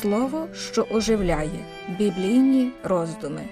Слово, що оживляє. Біблійні роздуми.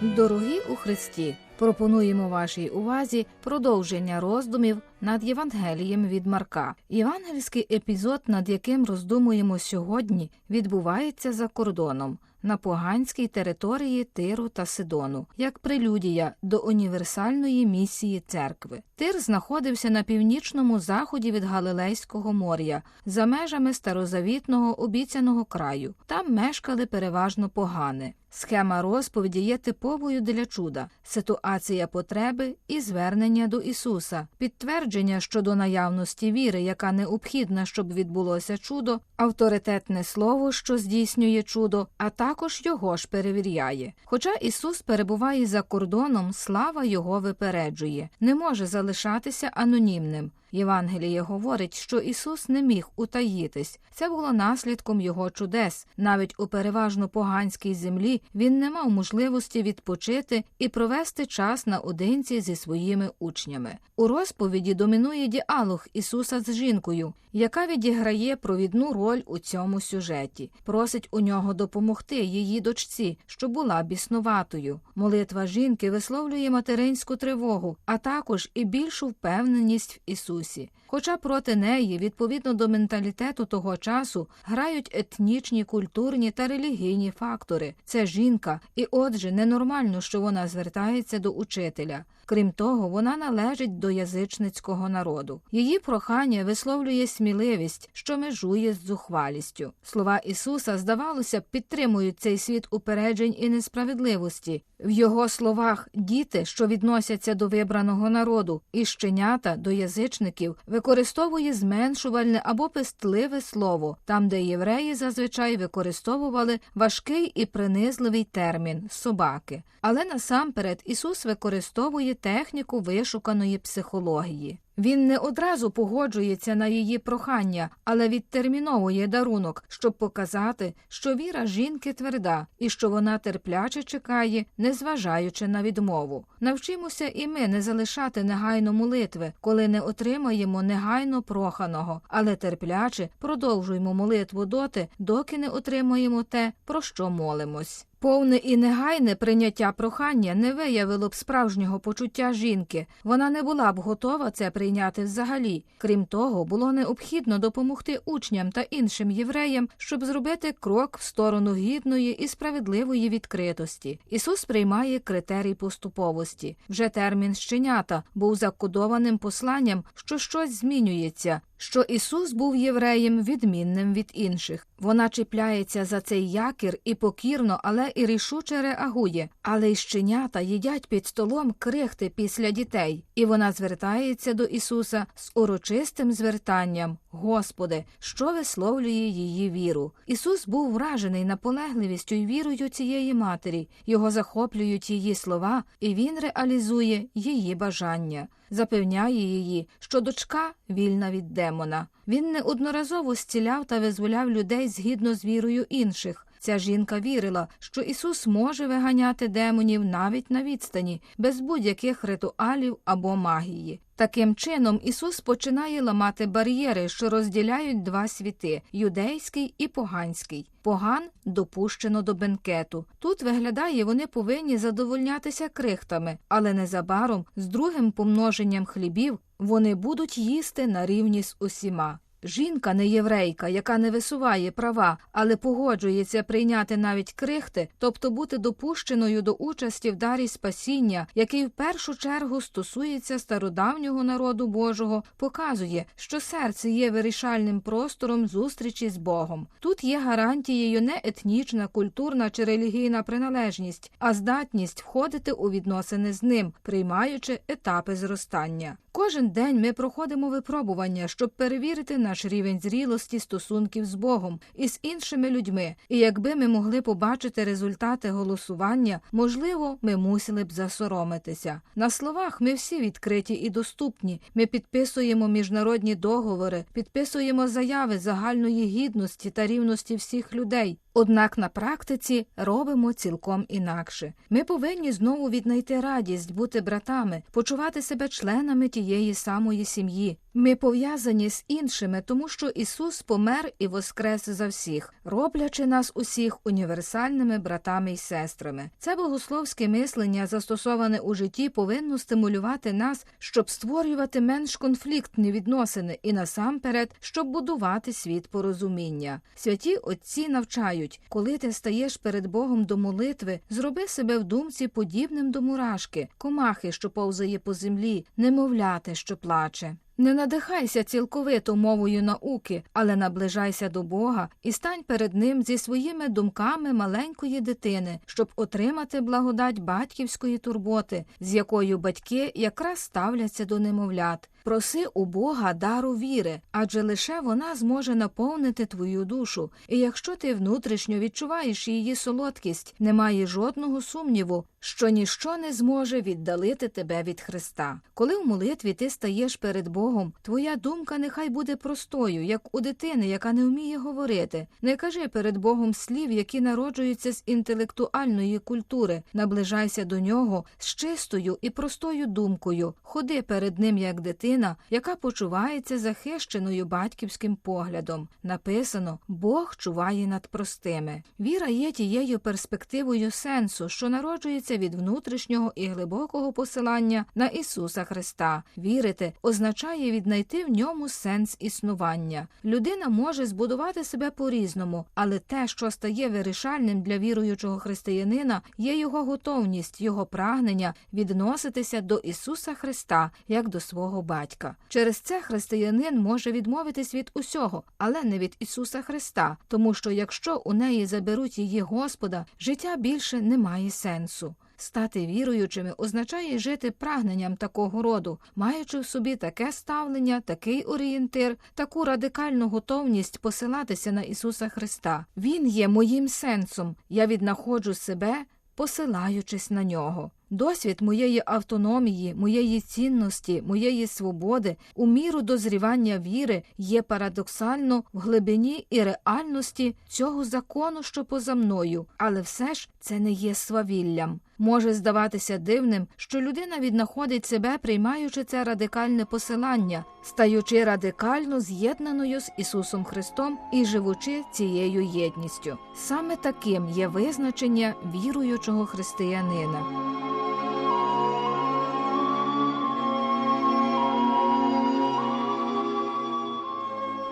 Дорогі у Христі, пропонуємо вашій увазі продовження роздумів над Євангелієм від Марка. Євангельський епізод, над яким роздумуємо сьогодні, відбувається за кордоном на поганській території Тиру та Сидону, як прелюдія до універсальної місії церкви. Тир знаходився на північному заході від Галилейського моря, за межами старозавітного обіцяного краю. Там мешкали переважно погани. Схема розповіді є типовою для чуда, ситуація потреби і звернення до Ісуса, підтвердження щодо наявності віри, яка необхідна, щоб відбулося чудо, авторитетне слово, що здійснює чудо, а також його ж перевіряє. Хоча Ісус перебуває за кордоном, слава Його випереджує, не може залишатися анонімним. Євангеліє говорить, що Ісус не міг утаїтись. Це було наслідком його чудес. Навіть у переважно поганській землі він не мав можливості відпочити і провести час наодинці зі своїми учнями. У розповіді домінує діалог Ісуса з жінкою, яка відіграє провідну роль у цьому сюжеті. Просить у нього допомогти її дочці, що була біснуватою. Молитва жінки висловлює материнську тривогу, а також і більшу впевненість в Ісусі. Ісусі. Хоча проти неї, відповідно до менталітету того часу, грають етнічні, культурні та релігійні фактори. Це жінка, і отже, ненормально, що вона звертається до учителя. Крім того, вона належить до язичницького народу. Її прохання висловлює сміливість, що межує з зухвалістю. Слова Ісуса, здавалося, підтримують цей світ упереджень і несправедливості. В його словах діти, що відносяться до вибраного народу, і щенята до язичників, використовує зменшувальне або пестливе слово, там, де євреї зазвичай використовували важкий і принизливий термін собаки. Але насамперед Ісус використовує техніку вишуканої психології. Він не одразу погоджується на її прохання, але відтерміновує дарунок, щоб показати, що віра жінки тверда і що вона терпляче чекає, незважаючи на відмову. Навчимося і ми не залишати негайно молитви, коли не отримаємо негайно проханого, але терпляче продовжуємо молитву доти, доки не отримаємо те, про що молимось. Повне і негайне прийняття прохання не виявило б справжнього почуття жінки. Вона не була б готова це прийняти взагалі. Крім того, було необхідно допомогти учням та іншим євреям, щоб зробити крок в сторону гідної і справедливої відкритості. Ісус приймає критерій поступовості. Вже термін щенята був закодованим посланням, що щось змінюється. Що Ісус був євреєм відмінним від інших. Вона чіпляється за цей якір і покірно, але і рішуче реагує. Але й щенята їдять під столом крихти після дітей, і вона звертається до Ісуса з урочистим звертанням: Господи, що висловлює її віру. Ісус був вражений наполегливістю й вірою цієї матері. Його захоплюють її слова, і він реалізує її бажання. Запевняє її, що дочка вільна від демона. Він неодноразово зціляв та визволяв людей згідно з вірою інших. Ця жінка вірила, що Ісус може виганяти демонів навіть на відстані, без будь-яких ритуалів або магії. Таким чином, Ісус починає ламати бар'єри, що розділяють два світи юдейський і поганський. Поган допущено до бенкету. Тут виглядає, вони повинні задовольнятися крихтами, але незабаром з другим помноженням хлібів вони будуть їсти на рівні з усіма. Жінка не єврейка, яка не висуває права, але погоджується прийняти навіть крихти, тобто бути допущеною до участі в дарі спасіння, який в першу чергу стосується стародавнього народу Божого, показує, що серце є вирішальним простором зустрічі з Богом. Тут є гарантією не етнічна, культурна чи релігійна приналежність, а здатність входити у відносини з ним, приймаючи етапи зростання. Кожен день ми проходимо випробування, щоб перевірити наш рівень зрілості стосунків з Богом і з іншими людьми. І якби ми могли побачити результати голосування, можливо, ми мусили б засоромитися. На словах ми всі відкриті і доступні. Ми підписуємо міжнародні договори, підписуємо заяви загальної гідності та рівності всіх людей. Однак на практиці робимо цілком інакше. Ми повинні знову віднайти радість, бути братами, почувати себе членами тієї самої сім'ї. Ми пов'язані з іншими, тому що Ісус помер і воскрес за всіх, роблячи нас усіх універсальними братами й сестрами. Це богословське мислення, застосоване у житті, повинно стимулювати нас, щоб створювати менш конфліктні відносини і насамперед, щоб будувати світ порозуміння. Святі отці навчають, коли ти стаєш перед Богом до молитви, зроби себе в думці подібним до мурашки, комахи, що повзає по землі, немовляти, що плаче. Не надихайся цілковито мовою науки, але наближайся до Бога і стань перед Ним зі своїми думками маленької дитини, щоб отримати благодать батьківської турботи, з якою батьки якраз ставляться до немовлят. Проси у Бога дару віри, адже лише вона зможе наповнити твою душу. І якщо ти внутрішньо відчуваєш її солодкість, немає жодного сумніву, що ніщо не зможе віддалити тебе від Христа. Коли в молитві ти стаєш перед Богом, твоя думка нехай буде простою, як у дитини, яка не вміє говорити. Не кажи перед Богом слів, які народжуються з інтелектуальної культури. Наближайся до нього з чистою і простою думкою. Ходи перед ним як дитина, яка почувається захищеною батьківським поглядом. Написано Бог чуває над простими. Віра є тією перспективою сенсу, що народжується від внутрішнього і глибокого посилання на Ісуса Христа. Вірити означає віднайти в ньому сенс існування. Людина може збудувати себе по-різному, але те, що стає вирішальним для віруючого християнина, є його готовність, його прагнення відноситися до Ісуса Христа як до свого батька. Через це християнин може відмовитись від усього, але не від Ісуса Христа, тому що якщо у неї заберуть її Господа, життя більше не має сенсу. Стати віруючими означає жити прагненням такого роду, маючи в собі таке ставлення, такий орієнтир, таку радикальну готовність посилатися на Ісуса Христа. Він є моїм сенсом. Я віднаходжу себе, посилаючись на нього. Досвід моєї автономії, моєї цінності, моєї свободи у міру дозрівання віри є парадоксально в глибині і реальності цього закону, що поза мною, але все ж це не є свавіллям. Може здаватися дивним, що людина віднаходить себе, приймаючи це радикальне посилання, стаючи радикально з'єднаною з Ісусом Христом і живучи цією єдністю. Саме таким є визначення віруючого християнина.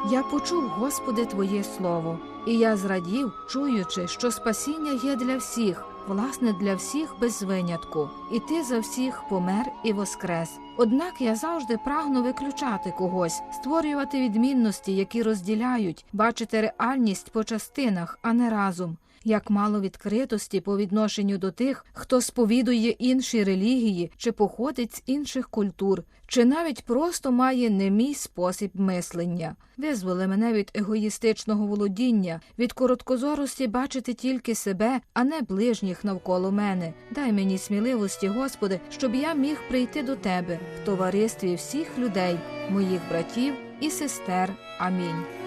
Я почув, Господи, Твоє Слово, і я зрадів, чуючи, що спасіння є для всіх, власне, для всіх без винятку, і ти за всіх помер і воскрес. Однак я завжди прагну виключати когось, створювати відмінності, які розділяють, бачити реальність по частинах, а не разом. Як мало відкритості по відношенню до тих, хто сповідує інші релігії чи походить з інших культур, чи навіть просто має не мій спосіб мислення. Визволи мене від егоїстичного володіння, від короткозорості бачити тільки себе, а не ближніх навколо мене. Дай мені сміливості, Господи, щоб я міг прийти до Тебе в товаристві всіх людей, моїх братів і сестер. Амінь.